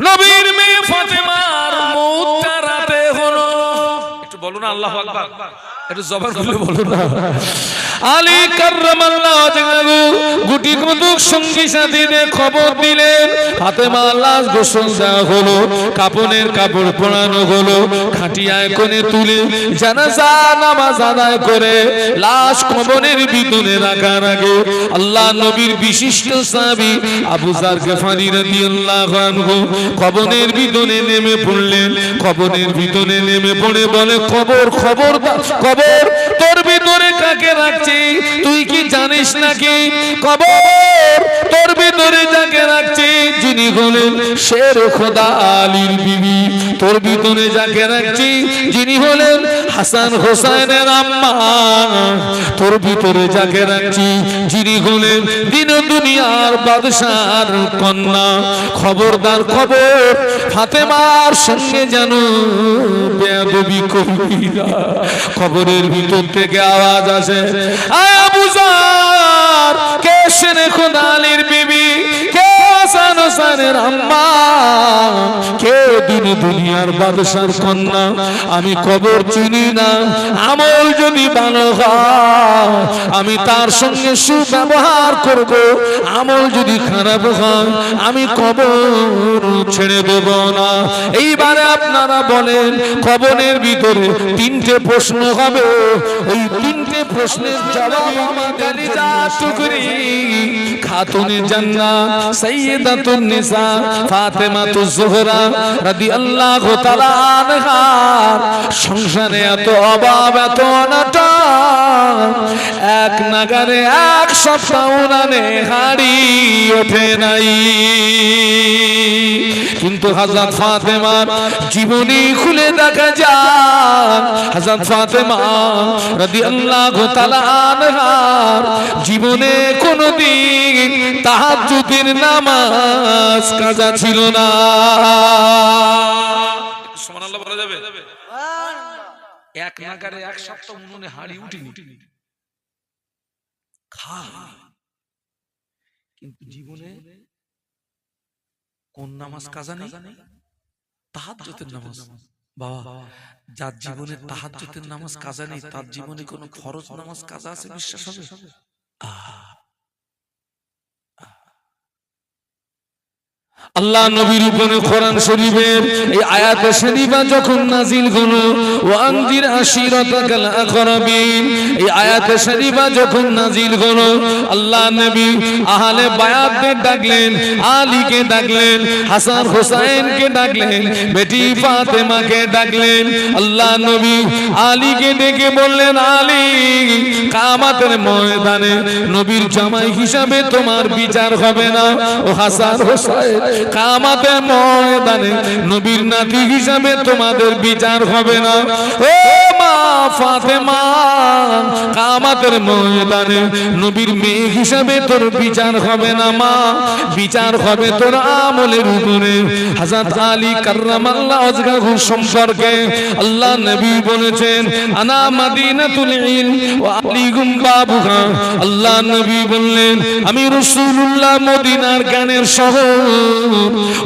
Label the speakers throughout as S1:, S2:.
S1: নবীর মেয়ে ফাতেমার মৌতটা রাতে হলো। একটু বলো না, আল্লাহু আকবার। একটু জবান খুলে বলো না। আলী কার্রামাল্লাহ গুটি কতক সঙ্গী সাথীদের খবর দিলেন। ফাতেমা লাশ গোসল দেওয়া হলো, কাপনের কাপড় পরানো হলো খাটিয়ায় কোণে তুলে জানাজা, নামাজ আদায় করে লাশ কবরের ভিতরে রাখার আগে আল্লাহ নবীর বিশিষ্ট সাহাবী আবু জার গফারি রাদিয়াল্লাহু আনহু কবরের ভিতরে নেমে পড়লেন। কবরের ভিতরে নেমে পড়ে বলে, খবর খবর খবর, তোর ভিতরে কাকে রাখছি? তুই কি জানিস নাকি? কবর তোর ভিতরে যাকে রাখছি? যিনি হলেন শের খোদা আলীর বিবি। তোর ভিতরে যাকে রাখছি? যিনি হলেন হাসান হোসাইনের আম্মা। তোর ভিতরে যাকে রাখছি? যিনি হলেন দিন দুনিয়ার বাদশার কন্যা। খবরদার খবর ফাতেমার সঙ্গে যেন বেয়াদবি করবি না। খবরের ভিতর থেকে আওয়াজ আসে। আয় আবু জার কে সেনে খোদালির বিবি? কে হাসান হোসেনের আম্মা কে দিন দুনিয়ার বাদশার কন্যা। আমি কবর চিনি না, আমল যদি ভালো হয়, আমি তার সঙ্গে সুব্যবহার করব। আমল যদি খারাপ হয়, আমি কবর ছেড়ে দেব না। এইবারে আপনারা বলেন, কবরের ভিতরে তিনটে প্রশ্ন হবে। ওই তিনটে প্রশ্নের জবাব আমাদের খাতুনে জান্নাত সাইয়্যিদাতুন নিসা ফাতেমাতুজ জোহরা রাদিয়াল্লাহু তাআলা আনহা। সংসারে এত অভাব, এত অনাটন এক নাগারে এক সপ্তাহ উনানে হাড়ি ওঠে নাই। কিন্তু হাজার ফাতেমার জীবনী খুলে দেখা যায়। হাজার ফাতেমা রাদিয়াল্লাহু তাআলা আনহার জীবনে কোনোদিন তাহাজ্জুদের নামাজ কাজা ছিল না। জীবনে কোন নামাজ কাজা নেই? তাহাজ্জুদের নামাজ। বাবা যার জীবনে তাহাজ্জুদের নামাজ কাজা নেই তার জীবনে কোনো খরচ নামাজ কাজা আছে? বিশ্বাস হবে। আল্লাহ নবীর উপরে কোরআন শরীফের এই আয়াতে শরীফা যখন নাজিল হলো ওয়ানজির আশিরাতাকাল আকরাবিন এই আয়াতে শরীফা যখন নাজিল হলো, আল্লাহ নবী আহলে বায়াতদের ডাকলেন, আলীকে ডাকলেন, হাসান হোসেনকে ডাকলেন, বেটি ফাতেমাকে ডাকলেন। আল্লাহ নবী আলীকে ডেকে বললেন, আলী, কামাতের ময়দানে নবীর জামাই হিসাবে তোমার বিচার হবে না। ও হাসান হোসেন কামাতের ময়দানে নবীর নাতি হিসাবে তোমাদের বিচার হবে না। ও মা ফাতেমা, কামাতের ময়দানে নবীর মেয়ে হিসাবে তোর বিচার হবে না, মা। বিচার হবে তোর আমলের উপরে। হাজাত আলী কার্রামাল্লাহ ওয়াজহাহু সম্পর্কে আল্লাহ নবী বলেছেন, আনা মাদিনাতুল ইলম ওয়া আলীগুম বাবুহা। আল্লাহ নবী বললেন, আমি রাসূলুল্লাহ মদিনার জ্ঞানের শহর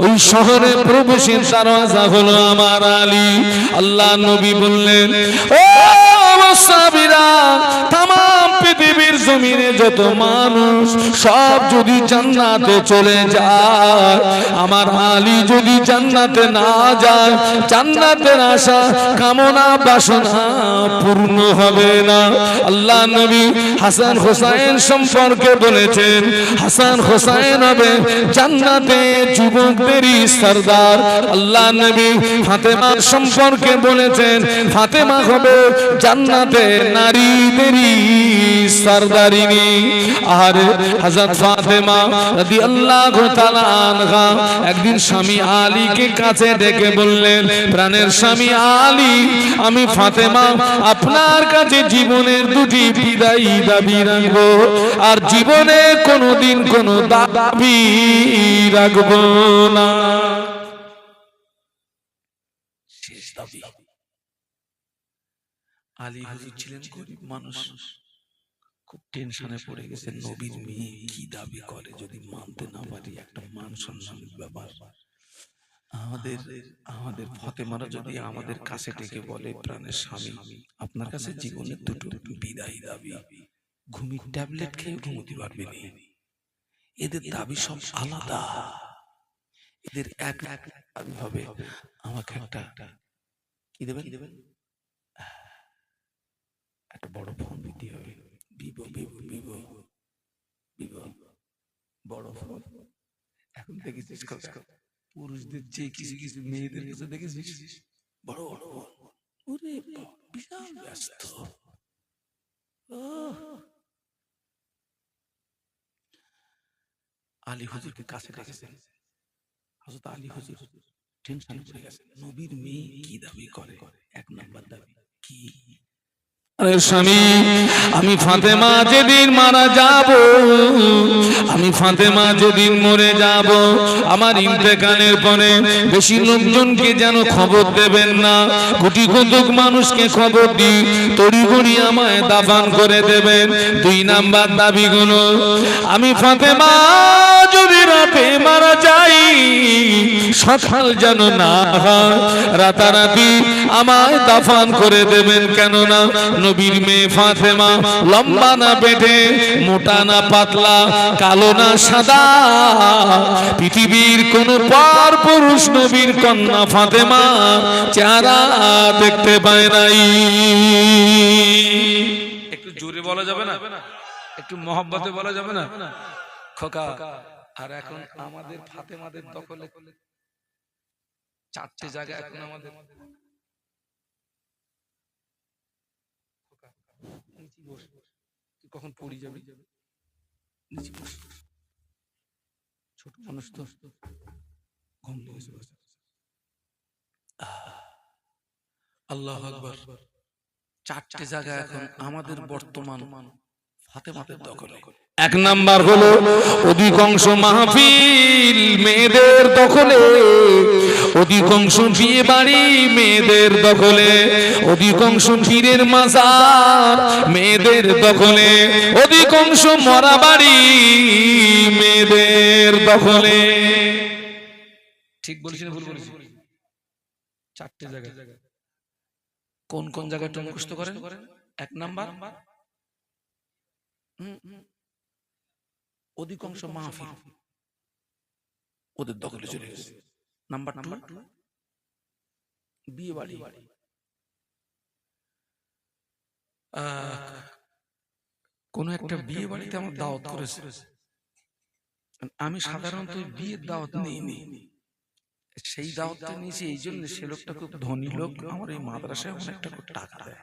S1: ওই শহরে প্রবেশের দরজা হলো আমার আলী। আল্লাহ নবী বললেন ও সাবিরা যত মানুষ, সব যদি জান্নাতে চলে যায়, আমার আলী যদি জান্নাতে না যায়, জান্নাতের আশা, কামনা, বাসনা পূর্ণ হবে না। আল্লাহ নবী হাসান হোসাইন সম্পর্কে বলেছেন, হাসান হোসাইন হবে জান্নাতে যুবকদেরই সর্দার। আল্লাহ নবী ফাতেমা সম্পর্কে বলেছেন, ফাতেমা হবে জান্নাতে নারীদেরই সরদারিনী। আর হযরত ফাতেমা রাদিয়াল্লাহু তাআলা আনহা একদিন স্বামী আলীকে কাছে ডেকে বললেন, প্রাণের স্বামী আলী, আমি ফাতেমা, আপনার কাছে জীবনের দুটি বিদায়ী দাবি রাখব আর জীবনে কোনোদিন কোনো দাবি রাখব না। আলী হুজুর ছিলেন গরিব মানুষ। খুব টেনশনে পড়ে গেছে, নবীর মেয়ে কি দাবি করে যদি মানতে না পারি, একটা মান সম্মানের ব্যাপার।
S2: আমাদের আমাদের ফতেমারা যদি আমাদের কাছে ডেকে বলে, প্রাণের স্বামী, আপনার কাছে জীবনের দুটো বিদায় দাবি। ঘুমির ট্যাবলেট খেয়ে ঘুমোতে পারবে না। এদের দাবি সব আলাদা। এদের এক এক দাবি হবে। আমাকে একটা কি দেবেন? একটা বড় ফোন এখন দেখেছিস পুরুষদের যে কিছু কিছু মেয়েদের কাছে দেখেছিস বড় বড় ফোন ওরে বিশাল ব্যস্ত। আলী হুজুরকে কাছে ডেকেছেন হযরত আলী হুজুর টেনশন পড়ে গেছে নবীর মেয়ে কি দাবি করে? এক নাম্বার দাবি কি
S1: আরে স্বামী, আমি ফাতেমা যেদিন মারা যাব, আমি ফাতেমা যেদিন মরে যাব, আমার ইন্তেকালের পরে বেশি লোকজনকে যেন খবর দেবেন না, কোটি কতক মানুষকে খবর দি তড়িঘড়ি আমায় দাফান করে দেবেন। দুই নাম্বার দাবিগুলো, আমি ফাতেমা যদি রাতে মারা যাই, সকাল যেন না রাতারাতি আমায় দাফান করে দেবেন। কেননা নবীর মেয়ে ফাতেমা, লম্বা না পেটে মোটা না পাতলা, কালো না সাদা। পৃথিবীর কোন পর পুরুষ নবীর কন্যা ফাতেমা চেহারা দেখতে পায় নাই।
S3: একটু জোরে বলা যাবে না? একটু মহব্বতে বলা যাবে না? খোকা, আর এখন আমাদের ফাতেমাদের দখলে চারটে জায়গা এখন আমাদের খোকা, নিচে কখন পড়ি যাবি নিচে বস। ছোট মানুষ তো ঘুম।
S2: আল্লাহ আকবার চারটে জায়গা এখন আমাদের বর্তমান ফাতেমাদের দখলে
S1: এক নাম্বার হলো অধিকাংশ মাহফিল মেয়েদের দখলে অধিকাংশ বিয়ে বাড়ি মেয়েদের দখলে অধিকাংশ পীরের মাজার মেয়েদের দখলে অধিকাংশ মরা বাড়ি মেয়েদের দখলে।
S3: ঠিক বলেছি ভুল বলেছি চারটে জায়গা কোন কোন জায়গাটা মুখস্থ করেন? এক নাম্বার?
S2: হুম, হুম। অধিকাংশ মাহফিল ওদের দখলে চলে গেছে। নাম্বার টু বিয়ে বাড়ি কোন একটা বিয়ে বাড়িতে আমার দাওয়াত করেছে। আমি সাধারণত বিয়ের দাওয়াত নিইনি। সেই দাওয়াতটা নিয়েছি এই জন্য সে লোকটা খুব ধনী লোক আমার এই মাদ্রাসায় অনেকটা করে টাকা দেয়।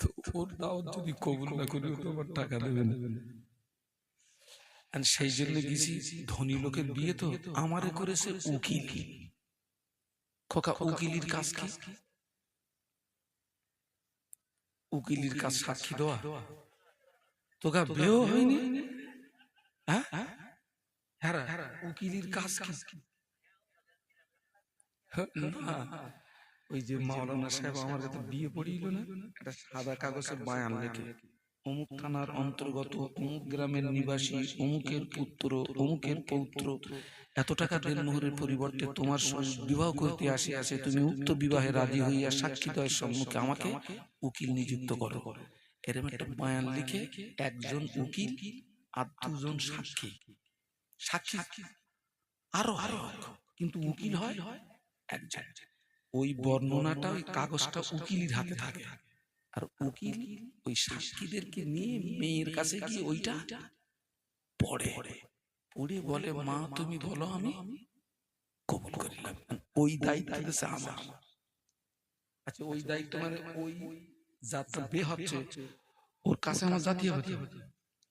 S2: তো ওর দাওয়াত যদি কবুল না করি ও তো আমার টাকা দেবে না। আর সেই জন্য গেছি ধনী লোকের বিয়ে তো আমারে করেছে উকিল। খোকা উকিলির কাজ কি? উকিলির কাজ সাক্ষী দেওয়া। তোকা বিয়েও হয়নি? হ্যাঁ? হ্যাঁ? উকিলির কাজ কি? ওই যে মাওলানা সাহেব আমার কাছে বিয়ে পড়িল না? একটা সাদা কাগজে বায়ান লেখে অমুক থানার অন্তর্গত অমুক গ্রামের নিবাসী অমুকের পুত্র অমুকের পৌত্র। এত টাকা দেনমোহরের পরিবর্তে তোমার সঙ্গে বিবাহ করতে আসে আছে তুমি উক্ত বিবাহে রাজি হইয়া সাক্ষী দয়ের সম্মুখে আমাকে উকিল নিযুক্ত করো। এরকম একটা বায়ান লিখে একজন উকিল আর দুজন সাক্ষী। সাক্ষী। আরও আরও কিন্তু উকিল হয় একজন। ওই বর্ণনাটা ওই কাগজটা উকিলের হাতে থাকে। আর উকিল ওই সাক্ষীদেরকে নিয়ে মেয়ের কাছে গিয়ে ওইটা পড়ে। পড়ে বলে, মা, তুমি বলো আমি কবুল করিলাম ওই দায়িত্ব আমার। আচ্ছা ওই দায়িত্ব মানে ওই যাত্রা বে হচ্ছে, ওর কাছে আমার জাতীয় হতে।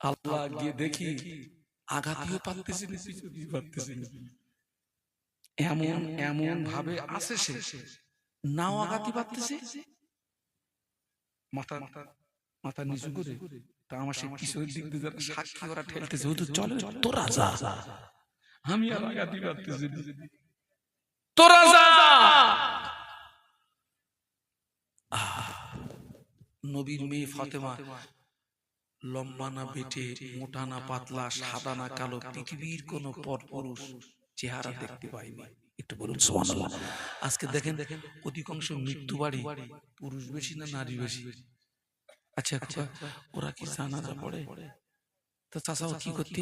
S2: আল্লাহ গিয়ে দেখি আঘাতিও পারতেছি এমন এমন ভাবে আসে সে। নাও আঘাতি পারতেছে মাথা মাথা নিচু করে তা আমার সেই পিছনের দিক দিয়ে যারা সাক্ষী ওরা ঠেলতেছে হুজুর চলে। তোরা যা। আমি আর আঘাতি পারতেছি তোরা যা। নবীর মেয়ে ফাতেমা। লম্বা না বেটে মোটা না পাতলা সাদা না কালো পৃথিবীর কোন পরপুরুষ চেহারা দেখতে পাইনি। একটু বলুন আজকে দেখেন দেখেন অধিকাংশ মৃত্যু বাড়ি পুরুষ বেশি না নারী বেশি? আচ্ছা খোকা, ওরা কি জানাজা পড়ে? তো চাচাও কি করতে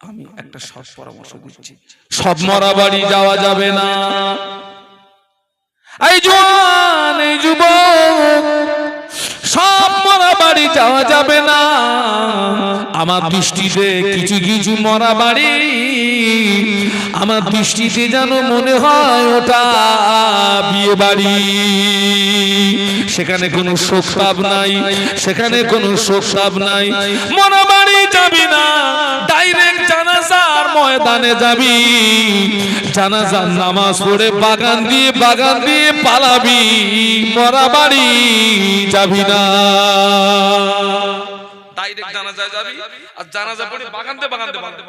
S2: আমি একটা সৎ পরামর্শ দিচ্ছি।
S1: সব মরা বাড়ি যাওয়া যাবে না। এই জোয়ান এই যুবক সব মরা বাড়ি যাওয়া যাবে না। আমার দৃষ্টিতে কিছু কিছু মরা বাড়ি আমার দৃষ্টিতে যেন মনে হয় ওটা বিয়ে বাড়ি। সেখানে কোনো শোকতাপ নাই সেখানে কোনো শোকতাপ নাই। মরা বাড়ি যাবি না ডাইরেক্ট জানাজার ময়দানে যাবি। জানাজার নামাজ পড়ে বাগান দিয়ে বাগান দিয়ে পালাবি। মরা বাড়ি যাবি না।
S3: ডাইরেক্ট জানাজা যাবি আর জানাজা পড়ে বাগানতে বাগানতে বাগানতে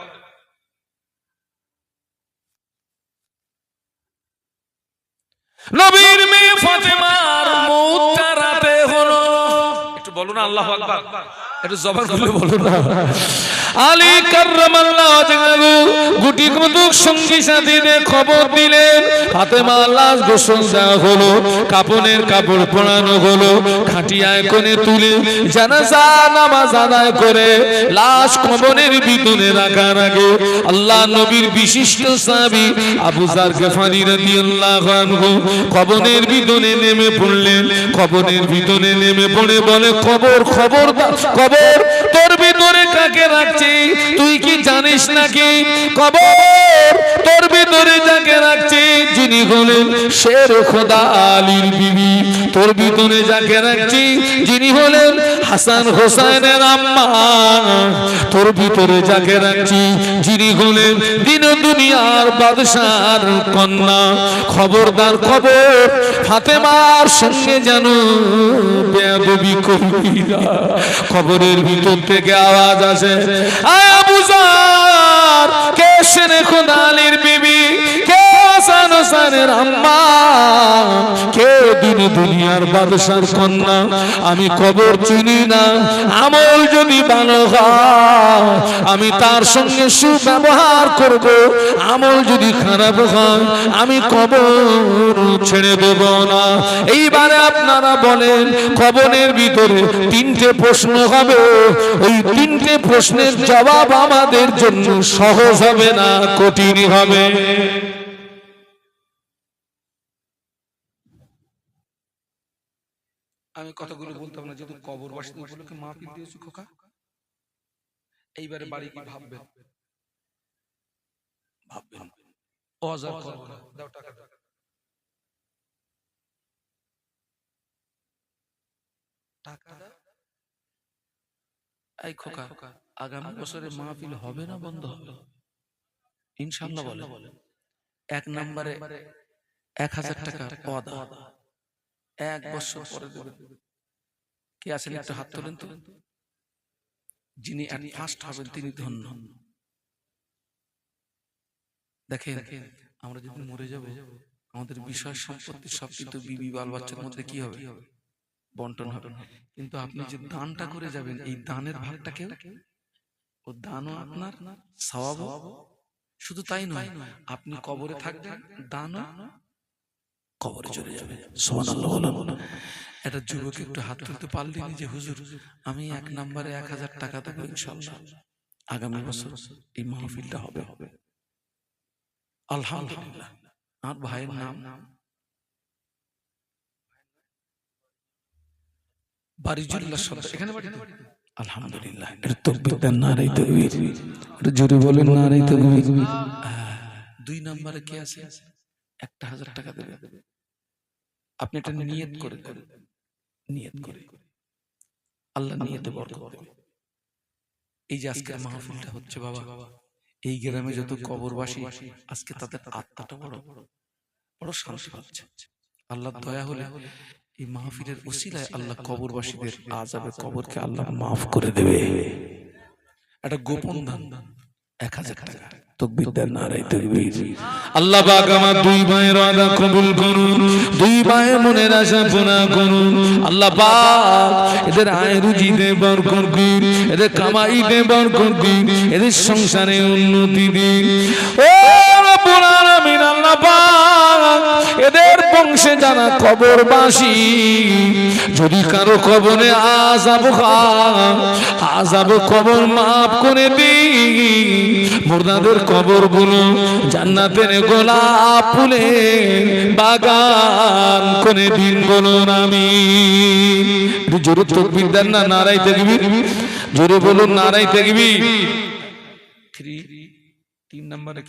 S1: নবীর মেয়ে ফাতেমার মৌতটা রাতে হলো
S3: একটু বলো না আল্লাহু আকবার একটু জবান খুলে বলো
S1: না। আলী গুটি সঙ্গী খবর দিলেন। লাশ গোসল দেওয়া হলো, কাপনের কাপড় হলো, খাটিয়ায় তুলে জানাজা, নামাজ আদায় করে লাশ ভিতরে রাখার আগে আল্লাহ নবীর বিশিষ্ট আবু ভিতরে নেমে পড়লেন। ভিতরে নেমে পড়ে বলে কবর খবর কবর তোর ভিতরে কাকে রাখছি? তুই কি জানিস নাকি? কবর। তোর ভিতরে যাকে রাখছি, যিনি হলেন শের খোদা আলীর বিবি। তোর ভিতরে যাকে রাখছি, যিনি হলেন হাসান হোসেনের আম্মা। তোর ভিতরে যাকে রাখছি, যিনি হলেন দিন দুনিয়ার বাদশার কন্যা। খবরদার খবর, ফাতেমার সঙ্গে যেন বেয়াদবি করবি না খবরের ভিতর থেকে আওয়াজ আসে, আয় আবু জার, কে সেনে খোদালির বিবি? কে হাসান হোসেনের আম্মা? কে দিন দুনিয়ার বাদশার কন্যা? আমি কবর চিনি না, আমল যদি ভালো হয়, আমি তার সঙ্গে সুব্যবহার করব, আমল যদি খারাপ হয়, আমি কবর ছেড়ে দেব না। এইবারে আপনারা বলেন কবরের ভিতরে তিনটে প্রশ্ন হবে। ওই তিনটে প্রশ্নের জবাব আমাদের জন্য সহজ হবে না কঠিন হবে।
S2: আমি কথাগুলো বলতাম না যেহেতু কবরবাসী উপলক্ষে মাহফিল দিয়েছি খোকা? এইবারে বাড়ি কি ভাববেন? ভাববেন। অজার দাও টাকা টাকা দাও। এই খোকা আগামী বছরে মাহফিল হবে না বন্ধ? হবে ইনশাল্লাহ বলে। এক নম্বরে এক হাজার টাকা পদা এক বছর পরে কে আছেন একটা হাত তোলেন তো? যিনি ফার্স্ট হবেন তিনি ধন্য। দেখেন আমরা যদি মরে যাব আমাদের বিষয় সম্পত্তি সব কিন্তু বিবি বাল বাচ্চার মধ্যে কি হবে? বন্টন হবে। কিন্তু আপনি যে দানটা করে যাবেন এই দানের ভাগটা কেউ ও দানও আপনার সওয়াব শুধু তাই নয় আপনি কবরে থাকবেন দানও কবরে চলে যাবে। একটা যুবক একটু হাত তুলতে পারলেনি যে হুজুর আমি এক নম্বরে এক হাজার টাকা দেবো ইনশাল্লাহ। আগামী বছর এই মাহফিলটা হবে। হবে। আলহামদুলিল্লাহ। আমার ভাইয়ের নাম? বারিজুল্লাহ সর্দার এখানে তো? আলহামদুলিল্লাহ। এটা তকবীর দেন না তকবীর এটা জোরে বলেন না তকবীর দুই নম্বরে কে আছে? একটা হাজার টাকা দেবে। আপনি এটা নিয়ত করে নিয়ত করে আল্লাহ নিয়তে বরকত এই যে আজকে মাহফিলটা হচ্ছে বাবা এই গ্রামে যত কবরবাসী আজকে তাদের আত্মাটা বড়। বড়। শান্তি পাচ্ছে। আল্লাহ দয়া হলে এই মাহফিলের উসিলায় আল্লাহ কবরবাসীদের আজাবে কবরকে আল্লাহ মাফ করে দেবে। একটা গোপন দান এক হাজার টাকা। তকবির দেন না তকবির।
S1: আল্লাহ পাক আমার দুই ভাইয়ের আদা কবুল করুন দুই ভাইয়ের মনের আশা পুরা করুন। আল্লাহ পাক এদের আয় রুজিতে বরকত দিন এদের কামাইতে বরকত দিন এদের সংসারে উন্নতি দিন। ও অংশে যারা কবরবাসী যদি কারও কবরে আজাব আজাব কবর মাফ করে দিই মুর্দাদের কবরগুলো জান্নাতের গোলাপ ফুলে বাগান করে দিন বলুন আমি জোরে তকবির দেন না নারাই দেখবি জোরে বলুন নারাই দেখবি
S3: থ্রি তিন নম্বরে